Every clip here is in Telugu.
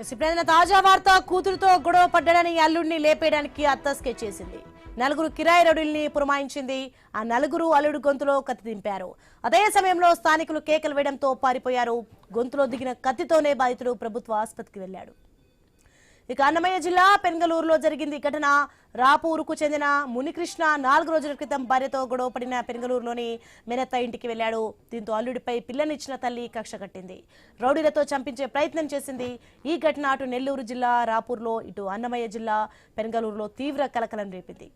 ఇప్పుడు తాజా వార్త కూతురుతో గొడవ పడ్డాడని అల్లుడిని లేపేయడానికి అత్త స్కెచ్ చేసింది. నలుగురు కిరాయి రౌడీల్ని పురమాయించింది. ఆ నలుగురు అల్లుడు గొంతులో కత్తి దింపారు. అదే సమయంలో స్థానికులు కేకలు వేయడంతో పారిపోయారు. గొంతులో దిగిన కత్తితోనే బాధితుడు ప్రభుత్వ ఆసుపత్రికి వెళ్ళాడు ఇక అన్నమయ్య జిల్లా పెనగలూరులో జరిగింది ఈ ఘటన. రాపూరుకు చెందిన మునికృష్ణ నాలుగు రోజుల క్రితం భార్యతో గొడవ పడిన పెన్గలూరులోని మెనత్త ఇంటికి వెళ్ళాడు దీంతో అల్లుడిపై పిల్లనిచ్చిన తల్లి కక్ష కట్టింది. రౌడీలతో చంపించే ప్రయత్నం చేసింది ఈ ఘటన అటు నెల్లూరు జిల్లా రాపూర్లో ఇటు అన్నమయ్య జిల్లా పెన్గలూరులో తీవ్ర కలకలం రేపింది.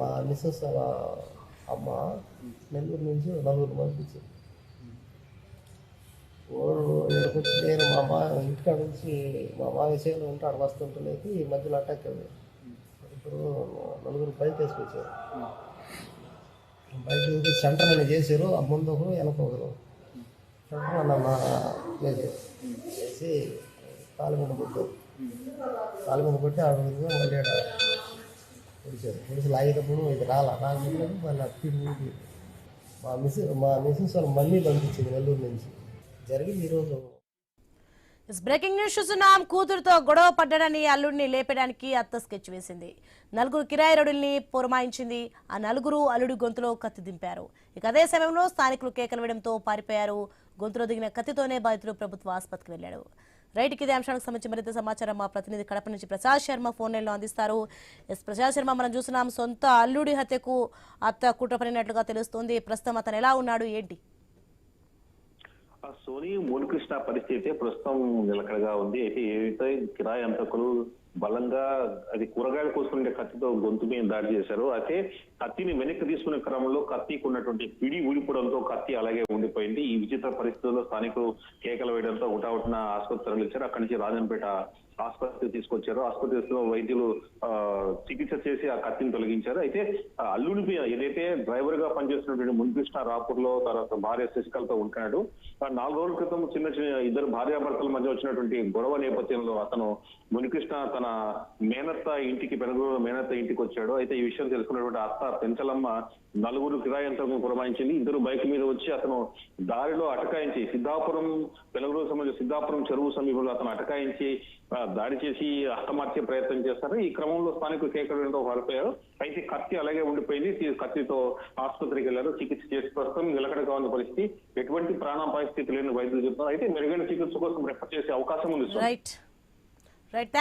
మా మిస్సెస్ అమ్మ నెల్లూరు నుంచి నలుగురు మంది వాడు ఇక్కడికి నేను మా మా ఇంటికాడ నుంచి మా మా విషయంలో ఉంటాడు అక్కడ ఈ మధ్యలో అటాక్ అయింది. ఇప్పుడు నలుగురు బయట వేసుకొచ్చారు బయట వేసుకొచ్చి సెంటర్ అని చేశారు ఆ ముందు ఒకరు వెనక ఒకరు. సెంటర్ అన్న వేసారు వేసి కాలు మీద కొట్టారు కాలు మీద కొట్టి ఆడ మళ్ళీ పొడిచారు. పొడిచి లాగేటప్పుడు ఇది రాలా రాకపోతే మళ్ళీ అట్టి మా మిస్ మా మిస్సెస్ వాళ్ళ మళ్ళీ పంపించింది నెల్లూరు నుంచి. జరిగింది ఈరోజు బ్రేకింగ్ న్యూస్ చూస్తున్నాం. కూతురుతో గొడవ పడ్డాడని అల్లుడిని లేపడానికి అత్త స్కెచ్ వేసింది. నలుగురు కిరాయి పురమాయించింది. ఆ నలుగురు అల్లుడి గొంతులో కత్తి దింపారు. ఇక అదే సమయంలో స్థానికులు కేకలు వేయడంతో పారిపోయారు. గొంతులో దిగిన కత్తితోనే బాధితుడు ప్రభుత్వ ఆసుపత్రికి వెళ్ళాడు రైట్ ఇదే అంశానికి సంబంధించి మరింత సమాచారం మా ప్రతినిధి కడప నుంచి ప్రసాద్ శర్మ ఫోన్ లైన్లో అందిస్తారు. ఎస్ ప్రసాద్ శర్మ మనం చూస్తున్నాం సొంత అల్లుడి హత్యకు అత్త కుట్ర పడినట్లుగా తెలుస్తోంది. ప్రస్తుతం అతను ఎలా ఉన్నాడు? ఏంటి? సోని మూలకృష్ణ పరిస్థితి ప్రస్తుతం నిలకడగా ఉంది. అయితే ఏవైతే కిరాయి అంతకులు బలంగా అది కూరగాయలు కోసుకునే కత్తితో గొంతు మీద దాడి చేశారు. అయితే కత్తిని వెనక్కి తీసుకునే క్రమంలో కత్తికి ఉన్నటువంటి పిడి ఊడిపోవడంతో కత్తి అలాగే ఉండిపోయింది. ఈ విచిత్ర పరిస్థితుల్లో స్థానికులు కేకలు వేయడంతో ఉటావుటిన ఆసుపత్రి తరలించారు అక్కడి నుంచి రాజంపేట ఆసుపత్రికి తీసుకొచ్చారు. ఆసుపత్రిలో వైద్యులు ఆ, చికిత్స చేసి ఆ కత్తిని తొలగించారు. అయితే ఆ అల్లుడి ఏదైతే డ్రైవర్గా పనిచేస్తున్నటువంటి మున్కృష్ణ రాపూర్లో తర్వాత భార్య శశికళతో ఉంటున్నాడు నాలుగు రోజుల క్రితం చిన్న చిన్న ఇద్దరు భార్యాభర్తల మధ్య వచ్చినటువంటి గొడవ నేపథ్యంలో అతను మునికృష్ణ తన మేనత్త ఇంటికి పెనగూరు మేనత్త ఇంటికి వచ్చాడు. అయితే ఈ విషయం తెలుసుకున్నటువంటి అత్త పెంచలమ్మ నలుగురు కిరాయంత్రం పురమాయించింది. ఇద్దరు బైక్ మీద వచ్చి అతను దారిలో అటకాయించి సిద్ధాపురం పెనగూరు సంబంధించి సిద్ధాపురం చెరువు సమీపంలో అతను అటకాయించి దాడి చేసి హతమార్చే ప్రయత్నం చేస్తారు ఈ క్రమంలో స్థానికులు కేకడంతో పారిపోయారు అయితే కత్తి అలాగే ఉండిపోయింది. కత్తితో ఆసుపత్రికి వెళ్ళారు చికిత్స చేసి ప్రస్తుతం నిలకడగా ఉన్న పరిస్థితి. ఎటువంటి ప్రాణాపాయ స్థితి లేని వైద్యులు చెప్తున్నారు. అయితే మెరుగైన చికిత్స కోసం రెఫర్ చేసే అవకాశం ఉంది రైట్ రైట్